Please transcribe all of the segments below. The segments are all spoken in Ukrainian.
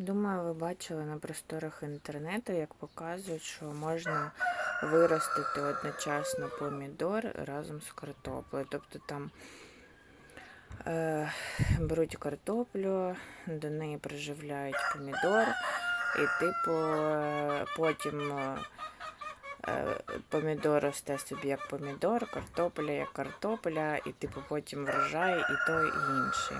Думаю, ви бачили на просторах інтернету, як показують, що можна виростити одночасно помідор разом з картоплею. Тобто там е, беруть картоплю, до неї приживляють помідор, і типу е, потім е, е, помідор росте собі як помідор, картопля як картопля, і типу потім врожай і той, і інший.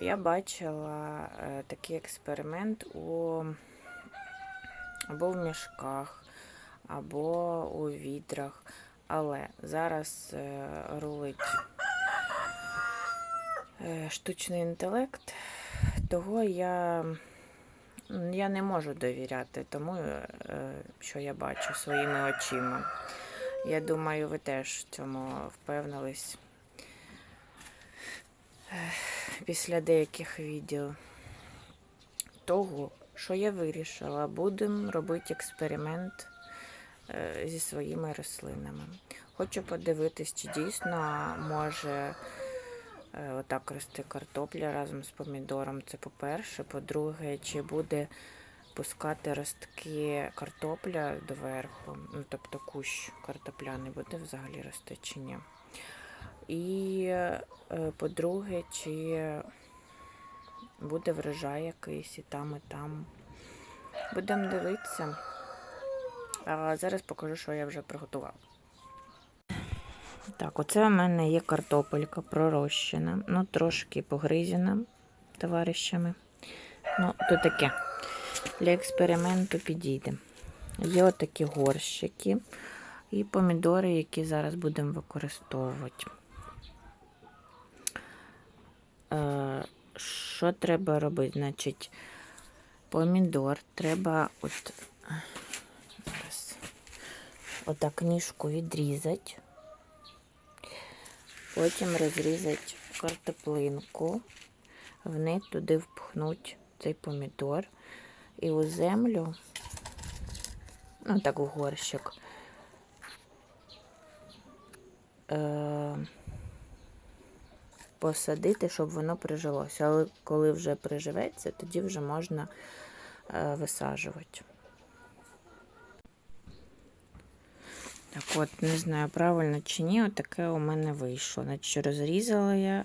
Я бачила е, такий експеримент у або в мішках, або у відрах. Але зараз е, рулить е, штучний інтелект, того я, я не можу довіряти тому, що я бачу своїми очима. Я думаю, ви теж в цьому впевнились після деяких відео. Того, що я вирішила, будемо робити експеримент е, зі своїми рослинами. Хочу подивитись, чи дійсно може е, отак рости картопля разом з помідором. Це по-перше. По-друге, чи буде пускати ростки картопля доверху, ну тобто кущ картопляний буде взагалі рости чи ні. І, е, по-друге, чи буде врожай якийсь і там, і там. Будемо дивитися. А зараз покажу, що я вже приготувала. Так, оце у мене є картопелька пророщена, ну трошки погризена товаришами. Ну, то таке. Для експерименту підійде. Є отакі горщики і помідори, які зараз будемо використовувати. Е, Що треба робити? Значить, помідор треба от зараз, отак ніжку відрізати, потім розрізати картоплинку, в неї туди впхнуть цей помідор і у землю, ну так в горщик. Е, посадити, щоб воно прижилося. Але коли вже приживеться, тоді вже можна е, висаджувати. Так от, не знаю, правильно чи ні, отаке у мене вийшло. Значить, розрізала я,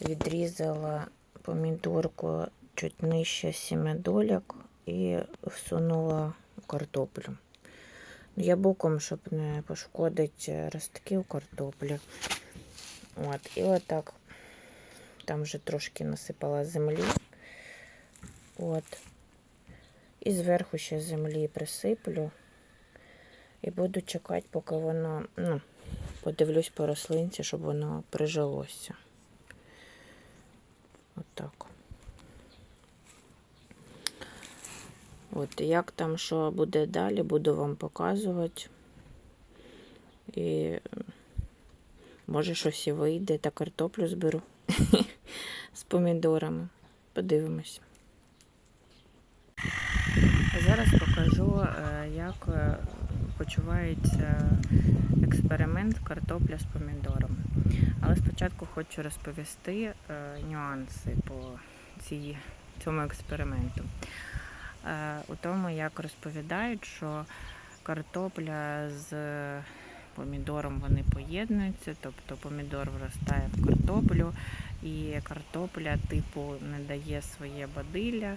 відрізала помідорку чуть нижче сімедоляк і всунула картоплю. Я боком, щоб не пошкодити ростків картоплі. От, і отак там вже трошки насипала землі. От. І зверху ще землі присиплю. І буду чекати, поки воно, ну, подивлюсь по рослинці, щоб воно прижилося. Отак. От, як там що буде далі, буду вам показувати. І може щось і вийде, та картоплю зберу з помідорами. Подивимось. Зараз покажу, е, як е, почувається експеримент картопля з помідором. Але спочатку хочу розповісти е, нюанси по цій, цьому експерименту. У тому, як розповідають, що картопля з помідором вони поєднуються, тобто помідор виростає в картоплю, і картопля типу не дає своє бадилля,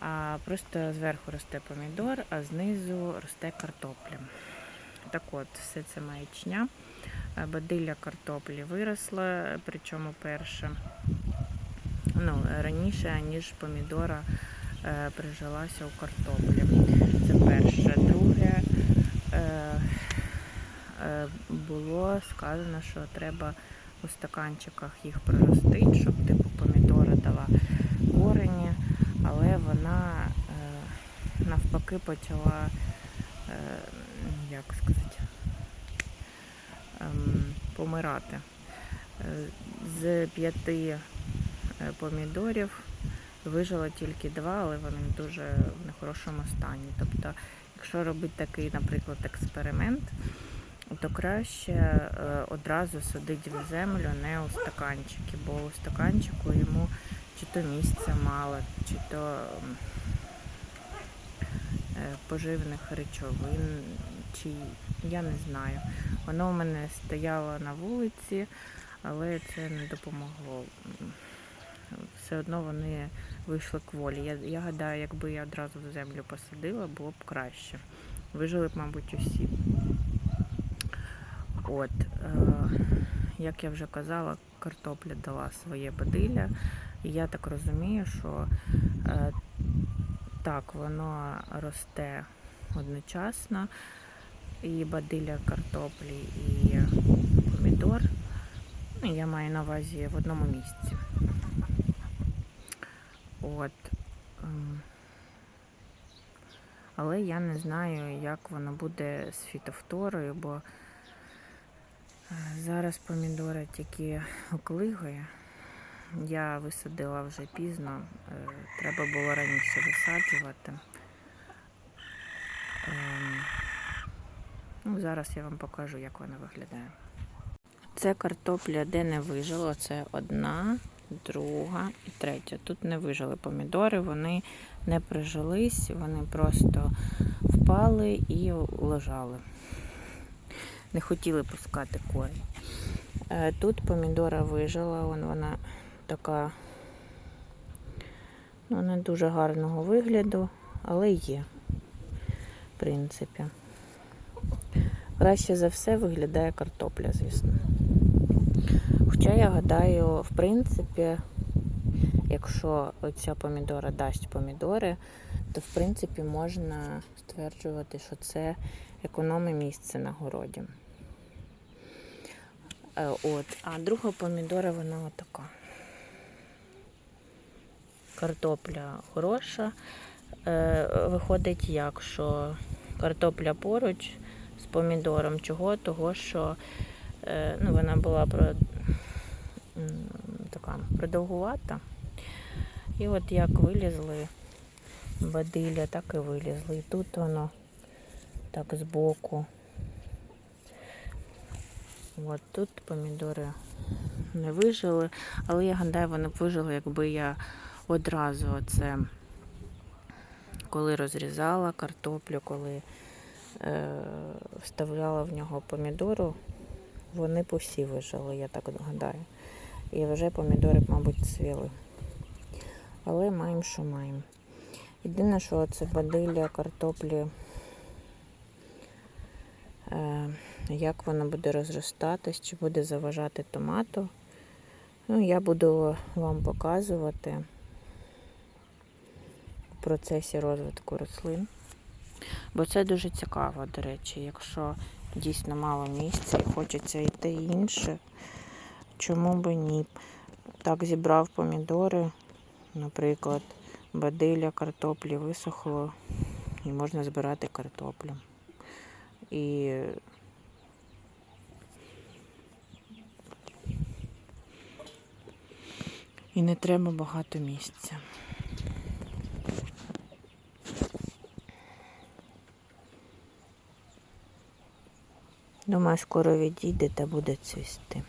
а просто зверху росте помідор, а знизу росте картопля. Так от, все це маячня. Бадилля картоплі виросла, причому перше ну, раніше, ніж помідора е, прижилася у картоплі. Це перше. Друге, е, Е, було сказано, що треба у стаканчиках їх проростити, щоб типу помідора дала корені, але вона е, навпаки почала, е, як сказати, ем, помирати. З п'яти помідорів вижило тільки два, але вони дуже в нехорошому стані. Тобто, якщо робити такий, наприклад, експеримент, то краще е, одразу садити в землю, не у стаканчики, бо у стаканчику йому чи то місця мало, чи то е, поживних речовин, чи я не знаю. Воно у мене стояло на вулиці, але це не допомогло. Все одно вони вийшли кволі. Я, я гадаю, якби я одразу в землю посадила, було б краще. Вижили б, мабуть, усі. От, е, як я вже казала, картопля дала своє бадилля. І я так розумію, що е, так, воно росте одночасно. І бадилля картоплі, і помідор. Ну, я маю на увазі в одному місці. От. ем, Але я не знаю, як воно буде з фітофторою, бо зараз помідори тільки оклигує. Я висадила вже пізно, е, треба було раніше висаджувати. Ем, Ну, зараз я вам покажу, як вона виглядає. Це картопля, де не вижило. Це одна, друга і третя. Тут не вижили помідори, вони не прижились, вони просто впали і лежали. Не хотіли пускати корінь. Е, Тут помідора вижила, вон вона така ну, не дуже гарного вигляду, але є, в принципі. Краще за все виглядає картопля, звісно. Хоча я гадаю, в принципі, якщо ця помідора дасть помідори, то в принципі можна стверджувати, що це економить місце на городі. Е, От. А друга помідора, вона отака. Картопля хороша. Е, Виходить як, що картопля поруч з помідором. Чого? Того, що е, ну, вона була про, така продовгувата. І от як вилізли бадилля, так і вилізли. І тут воно так збоку. От тут помідори не вижили, але я гадаю, вони б вижили, якби я одразу оце, коли розрізала картоплю, коли е, вставляла в нього помідору, вони б усі вижили, я так гадаю. І вже помідори, мабуть, цвіли. Але маємо, що маємо. Єдине, що це бадилля картоплі, е, як воно буде розростатись, чи буде заважати томату. Ну, я буду вам показувати в процесі розвитку рослин. Бо це дуже цікаво, до речі, якщо дійсно мало місця і хочеться йти інше, чому би ні? Так зібрав помідори, наприклад, бадилля картоплі висохло і можна збирати картоплю. І І не треба багато місця. Думаю, скоро відійде та буде цвісти.